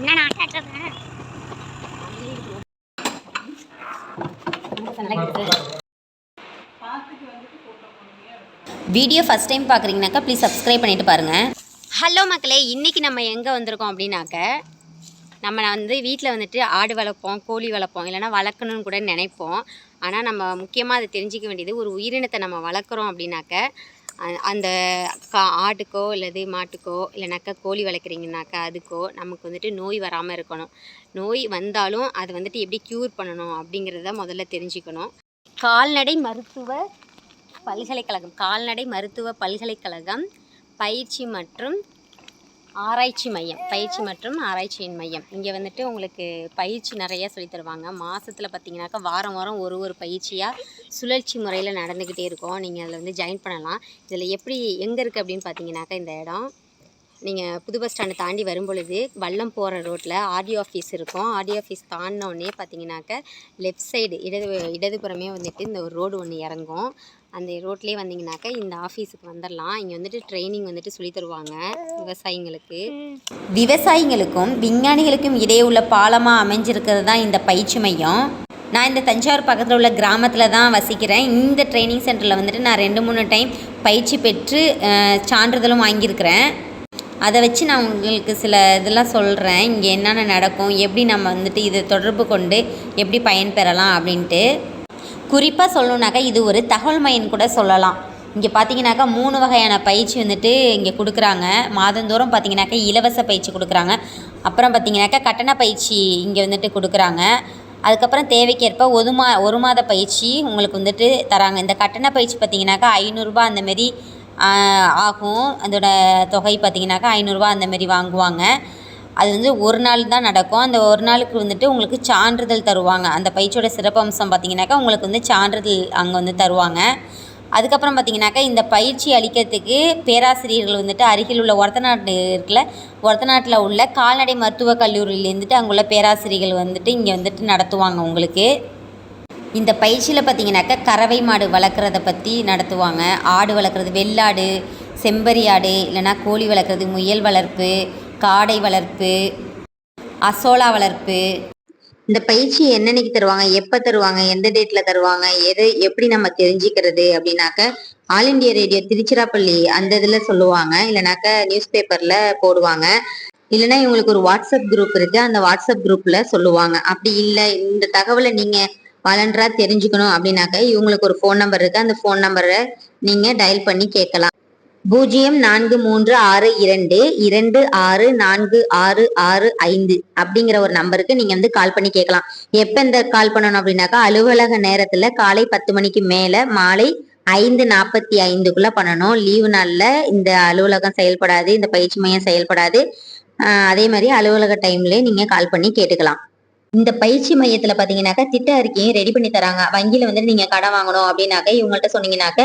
என்ன நான் கேட்டுறேன் வீடியோ ஃபஸ்ட் டைம் பார்க்குறீங்கனாக்கா ப்ளீஸ் சப்ஸ்கிரைப் பண்ணிட்டு பாருங்கள் ஹலோ மக்களே இன்றைக்கி நம்ம எங்கே வந்திருக்கோம் அப்படின்னாக்க நம்ம வந்து வீட்டில் வந்துட்டு ஆடு வளர்ப்போம் கோழி வளர்ப்போம் இல்லைனா வளர்க்கணும்னு கூட நினைப்போம். ஆனால் நம்ம முக்கியமாக அதை தெரிஞ்சிக்க வேண்டியது ஒரு உயிரினத்தை நம்ம வளர்க்குறோம் அப்படின்னாக்க அந்த கா ஆட்டுக்கோ இல்லது மாட்டுக்கோ இல்லைனாக்கா கோழி வளர்க்குறீங்கனாக்கா அதுக்கோ நமக்கு வந்துட்டு நோய் வராமல் இருக்கணும். நோய் வந்தாலும் அதை வந்துட்டு எப்படி க்யூர் பண்ணணும் அப்படிங்கிறத முதல்ல தெரிஞ்சுக்கணும். கால்நடை மருத்துவ பல்கலைக்கழகம் கால்நடை மருத்துவ பல்கலைக்கழகம் பயிற்சி மற்றும் ஆராய்ச்சி மையம் பயிற்சி மற்றும் ஆராய்ச்சியின் மையம். இங்கே வந்துட்டு உங்களுக்கு பயிற்சி நிறையா சொல்லித் தருவாங்க. மாதத்தில் பார்த்தீங்கன்னாக்கா வாரம் வாரம் ஒரு ஒரு பயிற்சியாக சுழற்சி முறையில் நடந்துக்கிட்டே இருக்கும். நீங்கள் அதில் வந்து ஜாயின் பண்ணலாம். இதில் எப்படி எங்கே இருக்குது அப்படின்னு பார்த்தீங்கன்னாக்கா இந்த இடம். நீங்கள் புது பஸ் ஸ்டாண்டை தாண்டி வரும் பொழுது வல்லம் போகிற ரோட்டில் ஆர்டி ஆஃபீஸ் இருக்கும். ஆர்டி ஆஃபீஸ் தாண்டினோடனே பார்த்தீங்கன்னாக்க லெஃப்ட் சைடு இடது இடதுபுறமே வந்துட்டு இந்த ஒரு ரோடு ஒன்று இறங்கும். அந்த ரோட்லேயே வந்தீங்கன்னாக்கா இந்த ஆஃபீஸுக்கு வந்துடலாம் இங்கே வந்துட்டு ட்ரைனிங் வந்துட்டு சொல்லித் தருவாங்க விவசாயிங்களுக்கு. விவசாயிகளுக்கும் விஞ்ஞானிகளுக்கும் இடையே உள்ள பாலமாக அமைஞ்சிருக்கிறது தான் இந்த பயிற்சி மையம். நான் இந்த தஞ்சாவூர் பக்கத்தில் உள்ள கிராமத்தில் தான் வசிக்கிறேன். இந்த ட்ரைனிங் சென்டரில் வந்துட்டு நான் ரெண்டு மூணு டைம் பயிற்சி பெற்று சான்றிதழும் வாங்கியிருக்கிறேன். அதை வச்சு நான் உங்களுக்கு சில இதெல்லாம் சொல்கிறேன் இங்கே என்னென்ன நடக்கும் எப்படி நம்ம வந்துட்டு இதை தொடர்பு கொண்டு எப்படி பயன்பெறலாம் அப்படின்ட்டு. குறிப்பாக சொல்லணுனாக்கா இது ஒரு தகவல் மையம் கூட சொல்லலாம். இங்கே பார்த்தீங்கன்னாக்கா மூணு வகையான பயிற்சி வந்துட்டு இங்கே கொடுக்குறாங்க. மாதந்தோறும் பார்த்தீங்கன்னாக்கா இலவச பயிற்சி கொடுக்குறாங்க. அப்புறம் பார்த்தீங்கன்னாக்கா கட்டண பயிற்சி இங்கே வந்துட்டு கொடுக்குறாங்க. அதுக்கப்புறம் தேவைக்கேற்ப ஒரு மா ஒரு மாத பயிற்சி உங்களுக்கு வந்துட்டு தராங்க. இந்த கட்டண பயிற்சி பார்த்தீங்கன்னாக்கா ஐநூறுரூபா அந்தமாரி ஆகும். அதோட தொகை பார்த்தீங்கன்னாக்கா ஐநூறுரூவா அந்தமாரி வாங்குவாங்க. அது வந்து ஒரு நாள் தான் நடக்கும். அந்த ஒரு நாளுக்கு வந்துட்டு உங்களுக்கு சான்றிதழ் தருவாங்க. அந்த பயிற்சியோட சிறப்பம்சம் பார்த்தீங்கன்னாக்கா உங்களுக்கு வந்து சான்றிதழ் அங்கே வந்து தருவாங்க. அதுக்கப்புறம் பார்த்தீங்கன்னாக்கா இந்த பயிற்சி அளிக்கிறதுக்கு பேராசிரியர்கள் வந்துட்டு அருகில் உள்ள ஒரத்தநாடு இருக்குல்ல ஒரத்தநாட்டில் உள்ள கால்நடை மருத்துவக் கல்லூரியிலேருந்துட்டு அங்குள்ள பேராசிரியர்கள் வந்துட்டு இங்கே வந்துட்டு நடத்துவாங்க உங்களுக்கு. இந்த பயிற்சியில் பார்த்தீங்கன்னாக்கா கறவை மாடு வளர்க்குறத பற்றி நடத்துவாங்க. ஆடு வளர்க்குறது வெள்ளாடு செம்பரி ஆடு இல்லைன்னா கோழி வளர்க்குறது முயல் வளர்ப்பு காடை வளர்ப்பு அசோலா வளர்ப்பு இந்த பயிற்சி என்னன்னைக்கு தருவாங்க? எப்போ தருவாங்க? எந்த டேட்டில் தருவாங்க? எது எப்படி நம்ம தெரிஞ்சுக்கிறது அப்படின்னாக்க ஆல் இண்டியா ரேடியோ திருச்சிராப்பள்ளி அந்த இதில் சொல்லுவாங்க. இல்லைனாக்க நியூஸ் பேப்பரில் போடுவாங்க. இல்லைன்னா இவங்களுக்கு ஒரு வாட்ஸ்அப் குரூப் இருக்குது அந்த வாட்ஸ்அப் குரூப்பில் சொல்லுவாங்க. அப்படி இல்லை. இந்த தகவலை நீங்கள் வாலண்டரா தெரிஞ்சுக்கணும் அப்படின்னாக்க இவங்களுக்கு ஒரு ஃபோன் நம்பர் இருக்குது அந்த ஃபோன் நம்பரை நீங்கள் டயல் பண்ணி கேட்கலாம். பூஜ்ஜியம் நான்கு மூன்று ஆறு இரண்டு இரண்டு ஆறு நான்கு ஆறு ஆறு ஐந்து அப்படிங்கிற ஒரு நம்பருக்கு நீங்க வந்து கால் பண்ணி கேட்கலாம். எப்ப இந்த கால் பண்ணணும் அப்படின்னாக்கா அலுவலக நேரத்துல காலை பத்து மணிக்கு மேல மாலை ஐந்து நாற்பத்தி ஐந்துக்குள்ள பண்ணணும். லீவு நாள்ல இந்த அலுவலகம் செயல்படாது இந்த பயிற்சி மையம் செயல்படாது. அதே மாதிரி அலுவலக டைம்ல நீங்க கால் பண்ணி கேட்டுக்கலாம். இந்த பயிற்சி மையத்துல பாத்தீங்கன்னாக்க திட்ட அறிக்கையும் ரெடி பண்ணி தராங்க. வங்கியில வந்துட்டு நீங்க கடன் வாங்கணும் அப்படின்னாக்க இவங்கள்ட்ட சொன்னீங்கன்னாக்க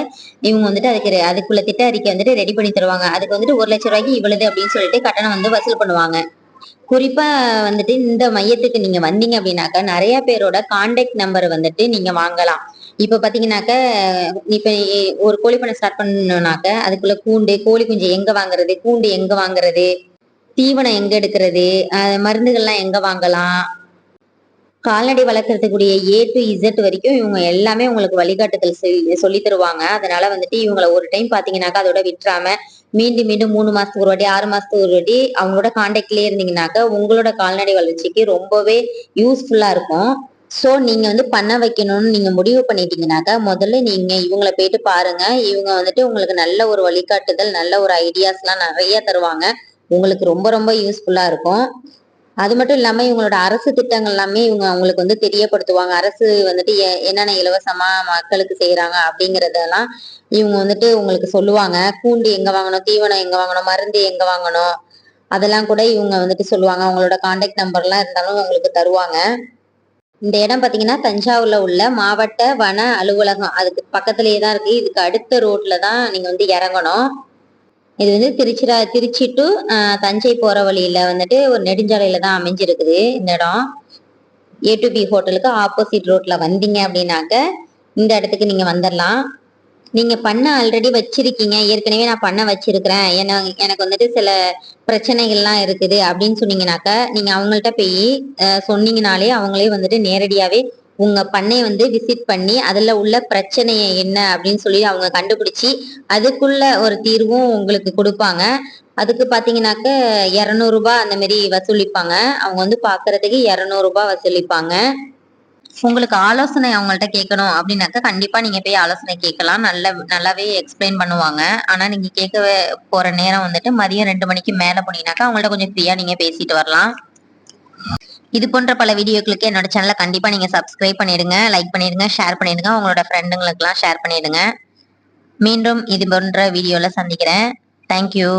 இவங்க வந்துட்டு அதுக்கு அதுக்குள்ள திட்ட அறிக்கை வந்துட்டு ரெடி பண்ணி தருவாங்க. அதுக்கு வந்துட்டு ஒரு லட்சம் ரூபாய்க்கு இவ்வளவு அப்படின்னு சொல்லிட்டு கட்டணம் வந்து வசூல் பண்ணுவாங்க. குறிப்பா வந்துட்டு இந்த மையத்துக்கு நீங்க வந்தீங்க அப்படின்னாக்கா நிறைய பேரோட கான்டாக்ட் நம்பர் வந்துட்டு நீங்க வாங்கலாம். இப்ப பாத்தீங்கன்னாக்க இப்ப ஒரு கோழி பண்ணை ஸ்டார்ட் பண்ணணும்னாக்க அதுக்குள்ள கூண்டு கோழி குஞ்சு எங்க வாங்குறது கூண்டு எங்க வாங்குறது தீவனம் எங்க எடுக்கிறது மருந்துகள்லாம் எங்க வாங்கலாம் கால்நடை வளர்க்கறதுக்குரிய ஏ டு இசட் வரைக்கும் இவங்க எல்லாமே உங்களுக்கு வழிகாட்டுதல் சொல்லி சொல்லி தருவாங்க. அதனால வந்துட்டு இவங்களை ஒரு டைம் பாத்தீங்கன்னாக்கா அதோட விட்டுறாம மீண்டும் மீண்டும் மூணு மாசத்துக்கு ஒரு வாட்டி ஆறு மாசத்துக்கு ஒரு வாட்டி அவங்களோட கான்டாக்ட்லயே இருந்தீங்கன்னாக்கா உங்களோட கால்நடை வளர்ச்சிக்கு ரொம்பவே யூஸ்ஃபுல்லா இருக்கும். சோ நீங்க வந்து பண்ண வைக்கணும்னு நீங்க முடிவு பண்ணிட்டீங்கன்னாக்கா முதல்ல நீங்க இவங்கள போயிட்டு பாருங்க. இவங்க வந்துட்டு உங்களுக்கு நல்ல ஒரு வழிகாட்டுதல் நல்ல ஒரு ஐடியாஸ் எல்லாம் நிறைய தருவாங்க. உங்களுக்கு ரொம்ப ரொம்ப யூஸ்ஃபுல்லா இருக்கும். அது மட்டும் இல்லாம இவங்களோட அரசு திட்டங்கள் எல்லாமே இவங்க அவங்களுக்கு வந்து தெரியப்படுத்துவாங்க. அரசு வந்துட்டு எ- என்னென்ன இலவசமா மக்களுக்கு செய்யறாங்க அப்படிங்கறதெல்லாம் இவங்க வந்துட்டு உங்களுக்கு சொல்லுவாங்க. கூண்டு எங்க வாங்கணும் தீவனம் எங்க வாங்கணும் மருந்து எங்க வாங்கணும் அதெல்லாம் கூட இவங்க வந்துட்டு சொல்லுவாங்க. அவங்களோட கான்டாக்ட் நம்பர்லாம் இருந்தாலும் உங்களுக்கு தருவாங்க. இந்த இடம் பாத்தீங்கன்னா தஞ்சாவூர்ல உள்ள மாவட்ட வன அலுவலகம். அதுக்கு பக்கத்துலயே தான் இருக்கு. இதுக்கு அடுத்த ரோட்ல தான் நீங்க வந்து இறங்கணும். இது வந்து திருச்சிரா திருச்சி டு தஞ்சை போற வழியில வந்துட்டு ஒரு நெடுஞ்சாலையில தான் அமைஞ்சிருக்குது இந்த இடம். ஏ டு பி ஹோட்டலுக்கு ஆப்போசிட் ரோட்ல வந்தீங்க அப்படின்னாக்க இந்த இடத்துக்கு நீங்க வந்துடலாம் நீங்க பண்ண ஆல்ரெடி வச்சிருக்கீங்க. ஏற்கனவே நான் பண்ண வச்சிருக்கிறேன். என்ன எனக்கு வந்துட்டு சில பிரச்சனைகள்லாம் இருக்குது அப்படின்னு சொன்னீங்கன்னாக்கா நீங்க அவங்கள்ட்ட போய் சொன்னீங்கனாலே அவங்களே வந்துட்டு நேரடியாவே உங்க பண்ணை வந்து விசிட் பண்ணி அதுல உள்ள பிரச்சனையை என்ன அப்படின்னு சொல்லி அவங்க கண்டுபிடிச்சி அதுக்குள்ள ஒரு தீர்வும் உங்களுக்கு கொடுப்பாங்க. அதுக்கு பாத்தீங்கன்னாக்க இரநூறுபா அந்த மாதிரி வசூலிப்பாங்க. அவங்க வந்து பாக்குறதுக்கு இரநூறுபா வசூலிப்பாங்க. உங்களுக்கு ஆலோசனை அவங்கள்ட்ட கேட்கணும் அப்படின்னாக்கா கண்டிப்பா நீங்க போய் ஆலோசனை கேட்கலாம். நல்ல நல்லாவே எக்ஸ்பிளைன் பண்ணுவாங்க. ஆனா நீங்க கேட்க போற நேரம் வந்துட்டு மதியம் ரெண்டு மணிக்கு மேல போனீங்கன்னாக்கா அவங்கள்ட்ட கொஞ்சம் ஃப்ரீயா நீங்க பேசிட்டு வரலாம். இது போன்ற பல வீடியோக்களுக்கு என்னோட சேனலை கண்டிப்பா நீங்க சப்ஸ்கிரைப் பண்ணிடுங்க லைக் பண்ணிடுங்க ஷேர் பண்ணிடுங்க உங்களோட ஃப்ரெண்டுங்களுக்கெல்லாம் ஷேர் பண்ணிடுங்க. மீண்டும் இது போன்ற வீடியோல சந்திக்கிறேன். தேங்க்யூ